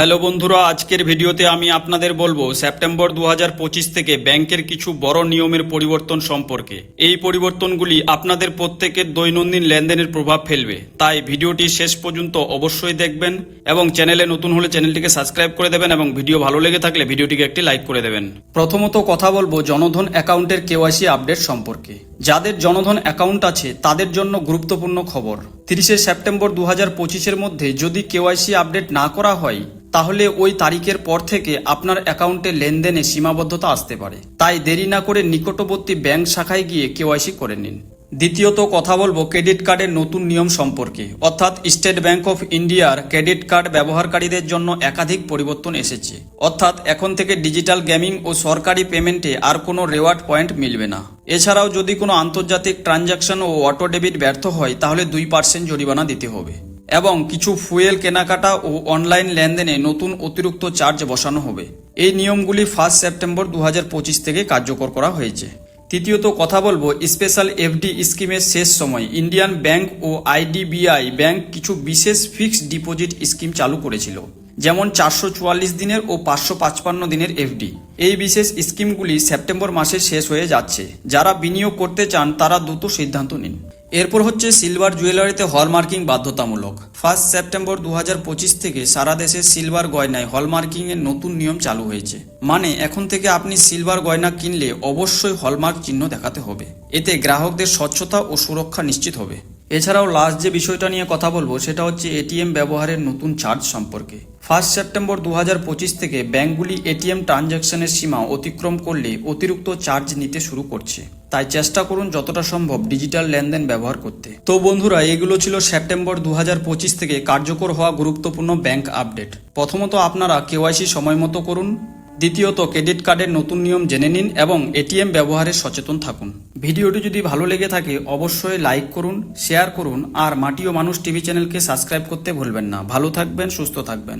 Hello বন্ধুরা, আজকের ভিডিওতে আমি আপনাদের বলব সেপ্টেম্বর দু হাজার পঁচিশ থেকে ব্যাংকের কিছু বড় নিয়মের পরিবর্তন সম্পর্কে। এই পরিবর্তনগুলি আপনাদের প্রত্যেকের দৈনন্দিন লেনদেনের প্রভাব ফেলবে। তাই ভিডিওটি শেষ পর্যন্ত অবশ্যই দেখবেন এবং চ্যানেলে নতুন হলে চ্যানেলটিকে সাবস্ক্রাইব করে দেবেন এবং ভিডিও ভালো লেগে থাকলে ভিডিওটিকে একটি লাইক করে দেবেন। প্রথমত কথা বলব জনধন অ্যাকাউন্টের কেওয়াইসি আপডেট সম্পর্কে। যাদের জনধন অ্যাকাউন্ট আছে, তাদের জন্য গুরুত্বপূর্ণ খবর। তিরিশে সেপ্টেম্বর দু হাজার মধ্যে যদি কেওয়াইসি আপডেট না করা হয় তাহলে ওই তারিখের পর থেকে আপনার অ্যাকাউন্টে লেনদেনে সীমাবদ্ধতা আসতে পারে। তাই দেরি না করে নিকটবর্তী ব্যাংক শাখায় গিয়ে কেওয়াইসি করে নিন। দ্বিতীয়ত কথা বলব ক্রেডিট কার্ডের নতুন নিয়ম সম্পর্কে। অর্থাৎ স্টেট ব্যাংক অফ ইন্ডিয়ার ক্রেডিট কার্ড ব্যবহারকারীদের জন্য একাধিক পরিবর্তন এসেছে। অর্থাৎ এখন থেকে ডিজিটাল গেমিং ও সরকারি পেমেন্টে আর কোনো রেওয়ার্ড পয়েন্ট মিলবে না। এছাড়াও যদি কোনো আন্তর্জাতিক ট্রানজাকশন ও অটো ডেবিট ব্যর্থ হয়, তাহলে দুই পার্সেন্ট জরিমানা দিতে হবে। এবং কিছু ফুয়েল কেনাকাটা ও অনলাইন লেনদেনে নতুন অতিরিক্ত চার্জ বসানো হবে। এই নিয়মগুলি ফার্স্ট সেপ্টেম্বর দু হাজার পঁচিশ থেকে কার্যকর করা হয়েছে। তৃতীয়ত কথা বলব, স্পেশাল এফডি স্কিমের শেষ সময় ইন্ডিয়ান ব্যাংক ও আইডিবিআই ব্যাংক কিছু বিশেষ ফিক্সড ডিপোজিট স্কিম চালু করেছিল, যেমন চারশো চুয়াল্লিশ দিনের ও পাঁচশো পাঁচপান্ন দিনের এফডি। এই বিশেষ স্কিমগুলি সেপ্টেম্বর মাসে শেষ হয়ে যাচ্ছে। যারা বিনিয়োগ করতে চান, তারা দ্রুত সিদ্ধান্ত নিন। এরপর হচ্ছে সিলভার জুয়েলারিতে হলমার্কিং বাধ্যতামূলক। ফার্স্ট সেপ্টেম্বর দু হাজার পঁচিশ থেকে সারা দেশে সিলভার গয়নায় হলমার্কিং এর নতুন নিয়ম চালু হয়েছে। মানে এখন থেকে আপনি সিলভার গয়না কিনলে অবশ্যই হলমার্ক চিহ্ন দেখাতে হবে। এতে গ্রাহকদের স্বচ্ছতা ও সুরক্ষা নিশ্চিত হবে। এছাড়াও লাস্ট যে বিষয়টা নিয়ে কথা বলব, সেটা হচ্ছে এটিএম ব্যবহারের নতুন চার্জ সম্পর্কে। ফার্স্ট সেপ্টেম্বর দু হাজার পঁচিশ থেকে ব্যাঙ্কগুলি এটিএম ট্রানজ্যাকশনের সীমা অতিক্রম করলে অতিরিক্ত চার্জ নিতে শুরু করছে। তাই চেষ্টা করুন যতটা সম্ভব ডিজিটাল লেনদেন ব্যবহার করতে। তো বন্ধুরা, এগুলো ছিল সেপ্টেম্বর দু হাজার পঁচিশ থেকে কার্যকর হওয়া গুরুত্বপূর্ণ ব্যাংক আপডেট। প্রথমত আপনারা কেওয়াইসি সময় মতো করুন। দ্বিতীয়ত ক্রেডিট কার্ডের নতুন নিয়ম জেনে নিন এবং এটিএম ব্যবহারে সচেতন থাকুন। ভিডিওটি যদি ভালো লেগে থাকে, অবশ্যই লাইক করুন, শেয়ার করুন আর মাটি ও মানুষ টিভি চ্যানেলকে সাবস্ক্রাইব করতে ভুলবেন না। ভালো থাকবেন, সুস্থ থাকবেন।